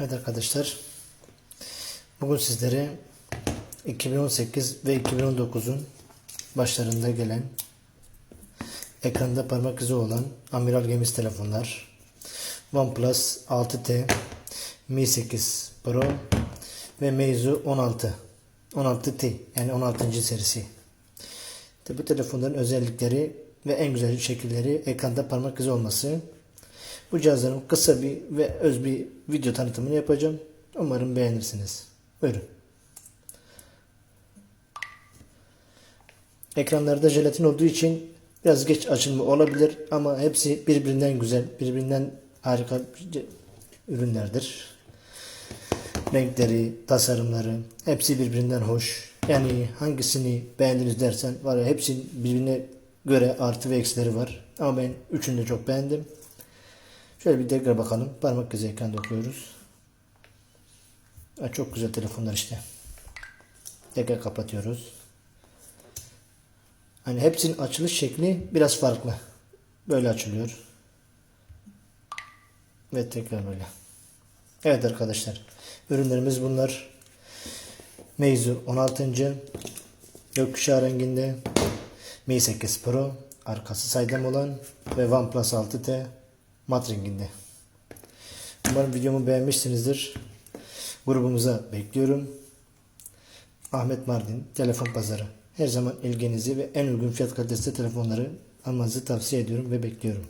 Evet arkadaşlar. Bugün sizlere 2018 ve 2019'un başlarında gelen ekranda parmak izi olan amiral gemisi telefonlar OnePlus 6T Mi 8 Pro ve Meizu 16 16T yani 16. serisi. Bu telefonların özellikleri ve en güzel şekilleri ekranda parmak izi olması. Bu cihazların kısa bir ve öz bir video tanıtımını yapacağım. Umarım beğenirsiniz. Buyurun. Ekranlarda jelatin olduğu için biraz geç açılma olabilir ama hepsi birbirinden güzel, birbirinden harika ürünlerdir. Renkleri, tasarımları hepsi birbirinden hoş. Yani hangisini beğendiniz dersen var ya hepsinin birbirine göre artı ve eksileri var. Ama ben üçünü de çok beğendim. Şöyle bir tekrar bakalım. Parmak izi ekranda okuyoruz. Ha, çok güzel telefonlar işte. Tekrar kapatıyoruz. Hani hepsinin açılış şekli biraz farklı. Böyle açılıyor. Ve tekrar böyle. Evet arkadaşlar. Ürünlerimiz bunlar. Meizu 16. Gökkuşağı renginde. Mi 8 Pro. Arkası saydam olan. Ve OnePlus 6T mat renginde. Umarım videomu beğenmişsinizdir. Grubumuza bekliyorum. Ahmet Mardin Telefon Pazarı. Her zaman ilginizi ve en uygun fiyat kalitesi telefonları almanızı tavsiye ediyorum ve bekliyorum.